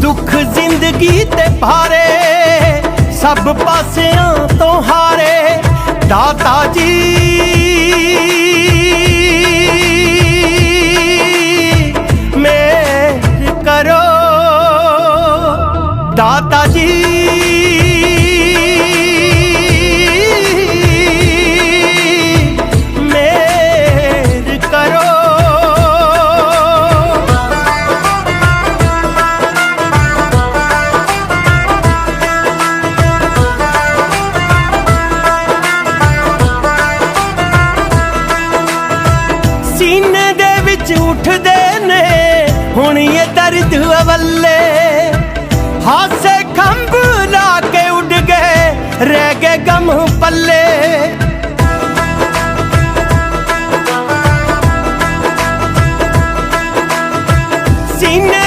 ਦੁੱਖ ਜ਼ਿੰਦਗੀ ਤੇ ਭਾਰੇ ਸਭ ਪਾਸਿਆਂ ਤੋਂ ਹਾਰੇ ਦਾਤਾ ਜੀ। ਮੇਰ ਕਰੋ ਦਾਤਾ ਜੀ। ਵਿੱਚ ਉੱਠਦੇ ਨੇ। ਹੁਣ ਇਹ ਦਰਦ ਅਵੱਲੇ ਹਾਸੇ ਖੰਭ ਲਾ ਕੇ ਉੱਡ ਗਏ, ਰਹਿ ਗਏ ਗਮ ਪੱਲੇ। ਸੀਨੇ